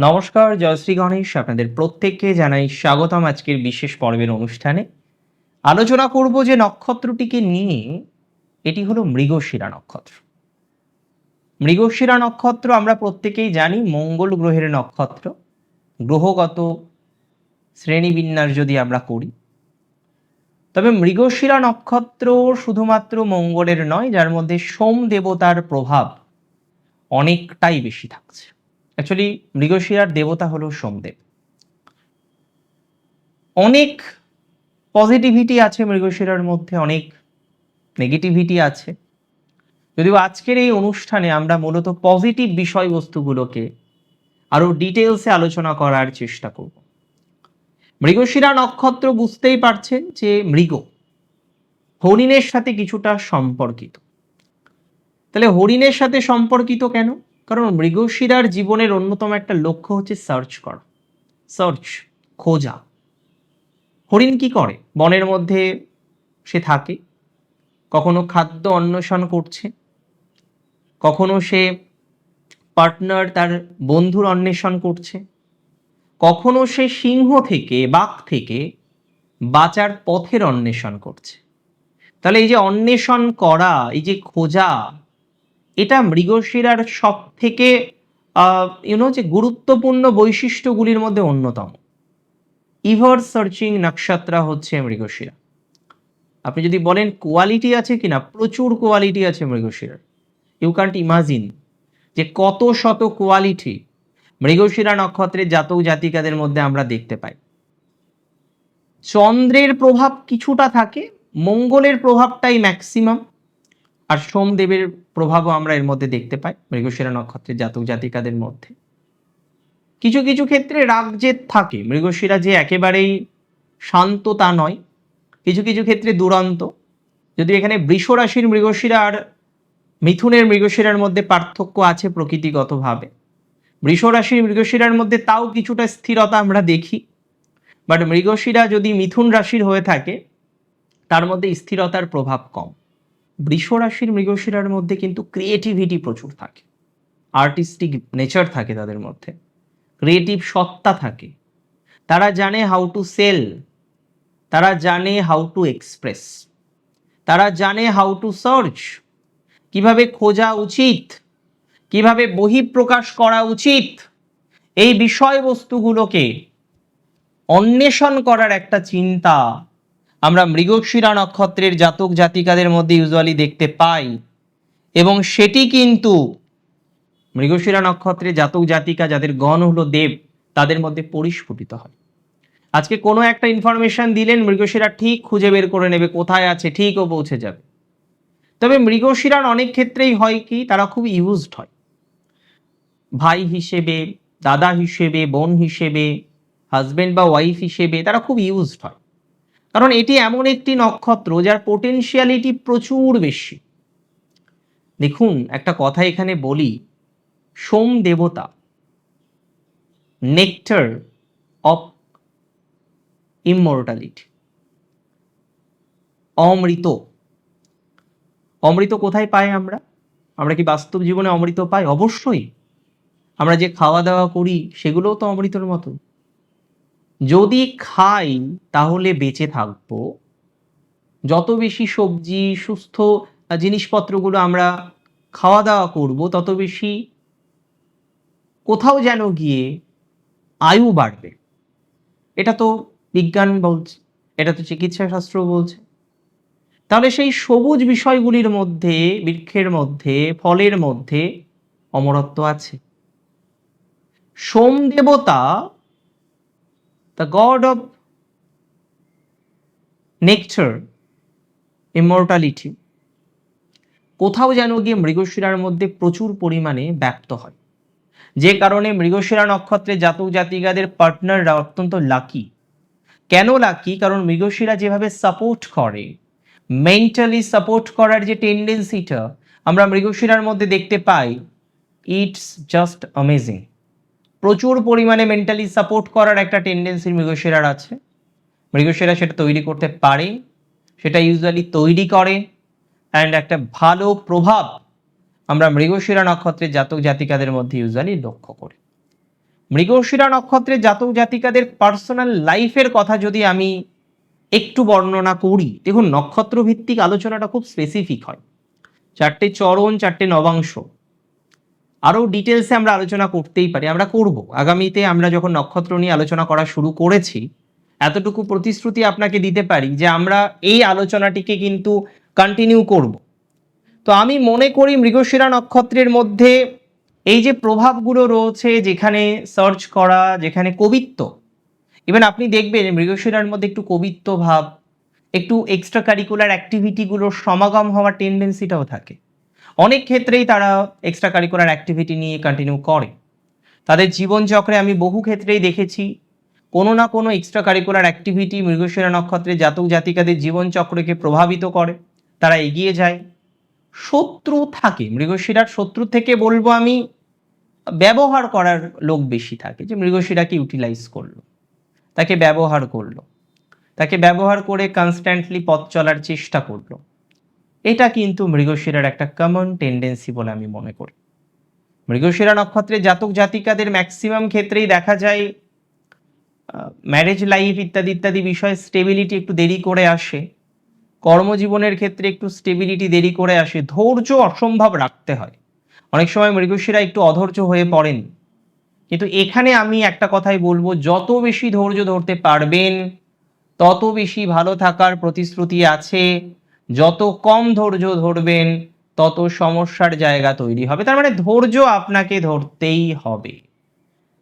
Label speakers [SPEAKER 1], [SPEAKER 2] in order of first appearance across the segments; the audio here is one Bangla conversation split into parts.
[SPEAKER 1] নমস্কার জয়শ্রী গণেশ। আপনাদের প্রত্যেককে জানাই স্বাগতম আজকের বিশেষ পর্বের অনুষ্ঠানে। আলোচনা করব যে নক্ষত্রটিকে নিয়ে, এটি হলো মৃগশিরা নক্ষত্র। মৃগশিরা নক্ষত্র আমরা প্রত্যেকেই জানি, মঙ্গল গ্রহের নক্ষত্র। গ্রহগত শ্রেণীবিন্যাস যদি আমরা করি। তবে মৃগশিরা নক্ষত্র শুধুমাত্র মঙ্গলের নয়, যার মধ্যে সোম দেবতার প্রভাব অনেকটাই বেশি থাকছে। অ্যাকচুয়ালি মৃগশিরার দেবতা হলো সোমদেব। অনেক পজিটিভিটি আছে মৃগশিরার মধ্যে, অনেক নেগেটিভিটি আছে। যদিও আজকের এই অনুষ্ঠানে আমরা মূলত পজিটিভ বিষয়বস্তুগুলোকে আরও ডিটেলসে আলোচনা করার চেষ্টা করব। মৃগশিরা নক্ষত্র বুঝতেই পারছেন যে মৃগ হরিণের সাথে কিছুটা সম্পর্কিত। তাহলে হরিণের সাথে সম্পর্কিত কেন? কারণ মৃগশিরার জীবনের অন্যতম একটা লক্ষ্য হচ্ছে সার্চ করা। সার্চ খোঁজা। হরিণ কি করে? বনের মধ্যে সে থাকে। কখনো খাদ্য অন্বেষণ করছে। কখনো সে পার্টনার তার বন্ধুর অন্বেষণ করছে। কখনো সে সিংহ থেকে, বাঘ থেকে বাঁচার পথের অন্বেষণ করছে। তাহলে এই যে অন্বেষণ করা, এই যে খোঁজা এটা মৃগশিরার সব থেকে ইউনো যে গুরুত্বপূর্ণ বৈশিষ্ট্যগুলির মধ্যে অন্যতম। ইভার সার্চিং নক্ষত্রা হচ্ছে মৃগশিরা। আপনি যদি বলেন কোয়ালিটি আছে কিনা, প্রচুর কোয়ালিটি আছে মৃগশিরার। ইউ ক্যান্ট ইমাজিন যে কত শত কোয়ালিটি মৃগশিরা নক্ষত্রের জাতক জাতিকাদের মধ্যে আমরা দেখতে পাই। চন্দ্রের প্রভাব কিছুটা থাকে, মঙ্গলের প্রভাবটাই ম্যাক্সিমাম আর সোমদেবের প্রভাবও আমরা এর মধ্যে দেখতে পাই, মৃগশিরা নক্ষত্রের জাতক জাতিকাদের মধ্যে। কিছু কিছু ক্ষেত্রে রাগ জেদ থাকে, মৃগশিরা যে একেবারেই শান্ত তা নয়, কিছু কিছু ক্ষেত্রে দুরন্ত। যদি এখানে বৃষ রাশির মৃগশিরা আর মিথুনের মৃগশিরার মধ্যে পার্থক্য আছে প্রকৃতিগতভাবে। বৃষ রাশির মৃগশিরার মধ্যে তাও কিছুটা স্থিরতা আমরা দেখি। বাট মৃগশিরা যদি মিথুন রাশির হয়ে থাকে, তার মধ্যে স্থিরতার প্রভাব কম। বৃষ রাশির মৃগশিরার মধ্যে কিন্তু ক্রিয়েটিভিটি প্রচুর থাকে। আর্টিস্টিক নেচার থাকে তাদের মধ্যে। ক্রিয়েটিভ সত্তা থাকে। তারা জানে হাউ টু সেল তারা জানে হাউ টু এক্সপ্রেস তারা জানে হাউ টু সার্চ কীভাবে খোঁজা উচিত? কীভাবে বহিঃপ্রকাশ করা উচিত? এই বিষয়বস্তুগুলোকে অন্বেষণ করার একটা চিন্তা আমরা মৃগশিরা নক্ষত্রের জাতক জাতিকাদের মধ্যে ইউজুয়ালি দেখতে পাই। এবং সেটি কিন্তু মৃগশিরা নক্ষত্রের জাতক জাতিকা যাদের গণ হলো দেব, তাদের মধ্যে পরিস্ফুটিত হয়। আজকে কোনো একটা ইনফরমেশন দিলেন, মৃগশিরা ঠিক খুঁজে বের করে নেবে, কোথায় আছে ঠিকও পৌঁছে যাবে। তবে মৃগশিরার অনেক ক্ষেত্রেই হয় কি, তারা খুব ইউজড হয়। ভাই হিসেবে, দাদা হিসেবে, বোন হিসেবে হাজবেন্ড বা ওয়াইফ হিসেবে তারা খুব ইউজড হয়। কারণ এটি এমন একটি নক্ষত্র যার পোটেনশিয়ালিটি প্রচুর বেশি। দেখুন, একটা কথা এখানে বলি, সোম দেবতা নেকটার অফ ইমমর্টালিটি অমৃত। অমৃত কোথায় পাই আমরা? আমরা কি বাস্তব জীবনে অমৃত পাই? অবশ্যই। আমরা যে খাওয়া দাওয়া করি, সেগুলোও তো অমৃতর মতো যদি খাই, তাহলে বেঁচে থাকব। যত বেশি সবজি, সুস্থ জিনিসপত্রগুলো আমরা খাওয়া দাওয়া করব, তত বেশি কোথাও যেন গিয়ে আয়ু বাড়বে। এটা তো বিজ্ঞান বলছে, এটা তো চিকিৎসা শাস্ত্র বলছে। তাহলে সেই সবুজ বিষয়গুলির মধ্যে, বৃক্ষের মধ্যে, ফলের মধ্যে অমরত্ব আছে। সোম দেবতা the god of nectar immortality কোথাও যেন গিয়ে মৃগশিরার মধ্যে প্রচুর পরিমাণে ব্যক্ত হয়। যে কারণে মৃগশিরা নক্ষত্রে জাতক জাতিকাদের পার্টনাররা অত্যন্ত লাকি। কেন লাকি? কারণ মৃগশিরা যেভাবে সাপোর্ট করে, মেন্টালি সাপোর্ট করার যে টেন্ডেন্সিটা আমরা মৃগশিরার মধ্যে দেখতে পাই, ইটস জাস্ট অ্যামেজিং। প্রচুর পরিমাণে মেন্টালি সাপোর্ট করার একটা টেন্ডেন্সি মৃগশিরার আছে। মৃগশিরা সেটা তৈরি করতে পারে, সেটা ইউজুয়ালি তৈরি করে অ্যান্ড একটা ভালো প্রভাব আমরা মৃগশিরা নক্ষত্রের জাতক জাতিকাদের মধ্যে ইউজুয়ালি লক্ষ্য করি। মৃগশিরা নক্ষত্রের জাতক জাতিকাদের পার্সোনাল লাইফের কথা যদি আমি একটু বর্ণনা করি, দেখুন নক্ষত্র ভিত্তিক আলোচনাটা খুব স্পেসিফিক হয়। চারটে চরণ, চারটে নবাংশ। আরও ডিটেলসে আমরা আলোচনা করতেই পারি, আমরা করব। আগামীতে আমরা যখন নক্ষত্র নিয়ে আলোচনা করা শুরু করেছি, এতটুকু প্রতিশ্রুতি আপনাকে দিতে পারি যে আমরা এই আলোচনাটিকে কিন্তু কন্টিনিউ করব। তো আমি মনে করি মৃগশিরা নক্ষত্রের মধ্যে এই যে প্রভাবগুলো রয়েছে, যেখানে সার্চ করা, যেখানে কবিত্ব ইভেন আপনি দেখবেন মৃগশিরার মধ্যে একটু কবিত্ব ভাব, একটু এক্সট্রা কারিকুলার অ্যাক্টিভিটিগুলোর সমাগম হওয়ার টেন্ডেন্সিটাও থাকে। অনেক ক্ষেত্রেই তারা এক্সট্রা কারিকুলার অ্যাক্টিভিটি নিয়ে কন্টিনিউ করে। তাদের জীবনচক্রে আমি বহু ক্ষেত্রেই দেখেছি, কোনো না কোনো এক্সট্রা কারিকুলার অ্যাক্টিভিটি মৃগশিরা নক্ষত্রে জাতক জাতিকাদের জীবনচক্রকে প্রভাবিত করে, তারা এগিয়ে যায়। শত্রু থাকে, মৃগশিরার শত্রু থেকে বলব আমি, ব্যবহার করার লোক বেশি থাকে, যে মৃগশিরাকে ইউটিলাইজ করল, তাকে ব্যবহার করল, তাকে ব্যবহার করে কনস্ট্যান্টলি পথ চলার চেষ্টা করল। এটা কিন্তু মৃগশিরার একটা কমন টেন্ডেন্সি বলে আমি মনে করি। মৃগশিরা নক্ষত্রের জাতক জাতিকাদের ম্যাক্সিমাম ক্ষেত্রেই দেখা যায় ম্যারেজ লাইফ ইত্যাদি ইত্যাদি বিষয়ে স্টেবিলিটি একটু দেরি করে আসে, কর্মজীবনের ক্ষেত্রে একটু স্টেবিলিটি দেরি করে আসে, ধৈর্য অসম্ভব রাখতে হয়। অনেক সময় মৃগশিরা একটু অধৈর্য হয়ে পড়েন। কিন্তু এখানে আমি একটা কথাই বলব, যত বেশি ধৈর্য ধরতে পারবেন, তত বেশি ভালো থাকার প্রতিশ্রুতি আছে। যত কম ধৈর্য ধরবেন, তত সমস্যার জায়গা তৈরি হবে। তার মানে ধৈর্য আপনাকে ধরতেই হবে।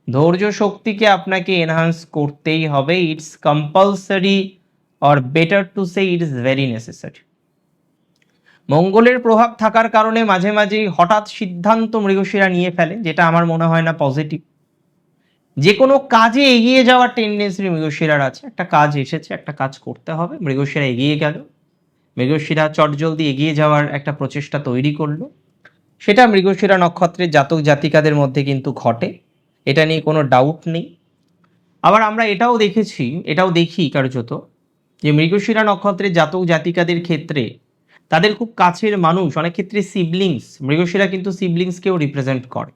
[SPEAKER 1] ধৈর্য শক্তিকে আপনাকে এনহান্স করতেই হবে। It's compulsory or better to say it's very necessary মঙ্গলের প্রভাব থাকার কারণে মাঝে মাঝে হঠাৎ সিদ্ধান্ত মৃগশিরা নিয়ে ফেলে, যেটা আমার মনে হয় না পজিটিভ যে কোনো কাজে এগিয়ে যাওয়ার টেন্ডেন্সি মৃগশিরার আছে। একটা কাজ এসেছে, একটা কাজ করতে হবে, মৃগশিরা এগিয়ে গেল। মৃগশিরা চটজলদি এগিয়ে যাওয়ার একটা প্রচেষ্টা তৈরি করল। সেটা মৃগশিরা নক্ষত্রের জাতক জাতিকাদের মধ্যে কিন্তু ঘটে। এটা নিয়ে কোনো ডাউট নেই। আবার আমরা এটাও দেখেছি, এটাও দেখি কার্যত, যে মৃগশিরা নক্ষত্রের জাতক জাতিকাদের ক্ষেত্রে তাদের খুব কাছের মানুষ, অনেক ক্ষেত্রে সিবলিংস মৃগশিরা কিন্তু সিবলিংসকেও রিপ্রেজেন্ট করে।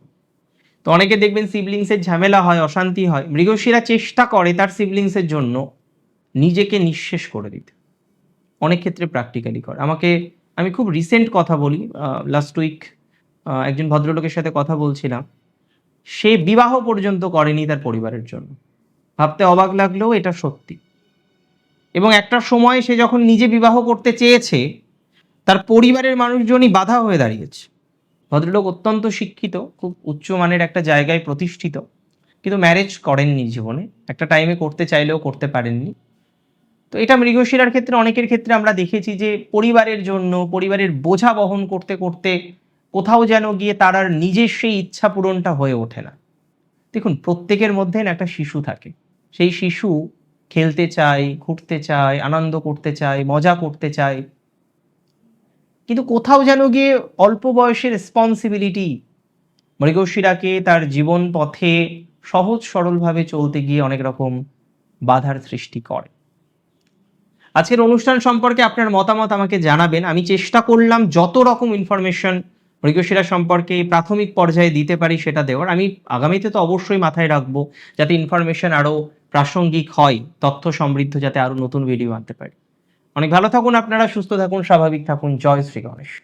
[SPEAKER 1] তো অনেকে দেখবেন সিবলিংসের ঝামেলা হয়, অশান্তি হয়। মৃগশিরা চেষ্টা করে তার সিবলিংসের জন্য নিজেকে নিঃশেষ করে দিতে। অনেক ক্ষেত্রে প্র্যাকটিক্যালি করে। আমাকে, আমি খুব রিসেন্ট কথা বলি লাস্ট উইক একজন ভদ্রলোকের সাথে কথা বলছিলাম। সে বিবাহ পর্যন্ত করেনি তার পরিবারের জন্য। ভাবতে অবাক লাগলেও এটা সত্যি। এবং একটা সময় সে যখন নিজে বিবাহ করতে চেয়েছে, তার পরিবারের মানুষজনই বাধা হয়ে দাঁড়িয়েছে। ভদ্রলোক অত্যন্ত শিক্ষিত, খুব উচ্চমানের একটা জায়গায় প্রতিষ্ঠিত। কিন্তু ম্যারেজ করেননি জীবনে। একটা টাইমে করতে চাইলেও করতে পারেননি। তো এটা মৃগশিরার ক্ষেত্রে, অনেকের ক্ষেত্রে আমরা দেখেছি যে পরিবারের জন্য, পরিবারের বোঝা বহন করতে করতে কোথাও যেন গিয়ে তার আর নিজের সেই ইচ্ছা পূরণটা হয়ে ওঠে না। দেখুন, প্রত্যেকের মধ্যে একটা শিশু থাকে। সেই শিশু খেলতে চায়, ঘুরতে চায়, আনন্দ করতে চায়, মজা করতে চায়। কিন্তু কোথাও যেন গিয়ে অল্প বয়সের রেসপন্সিবিলিটি মৃগশিরাকে তার জীবন পথে সহজ সরলভাবে চলতে গিয়ে অনেক রকম বাধার সৃষ্টি করে। আজকের অনুষ্ঠান সম্পর্কে আপনার মতামত আমাকে জানাবেন। আমি চেষ্টা করলাম যত রকম ইনফরমেশন মৃগশিরা সম্পর্কে প্রাথমিক পর্যায়ে দিতে পারি সেটা দেওয়ার। আমি আগামীতে তো অবশ্যই মাথায় রাখব যাতে ইনফরমেশন আরও প্রাসঙ্গিক হয়, তথ্য সমৃদ্ধ যাতে আরও নতুন ভিডিও আনতে পারি। অনেক ভালো থাকুন আপনারা, সুস্থ থাকুন, স্বাভাবিক থাকুন। জয় শ্রী গণেশ।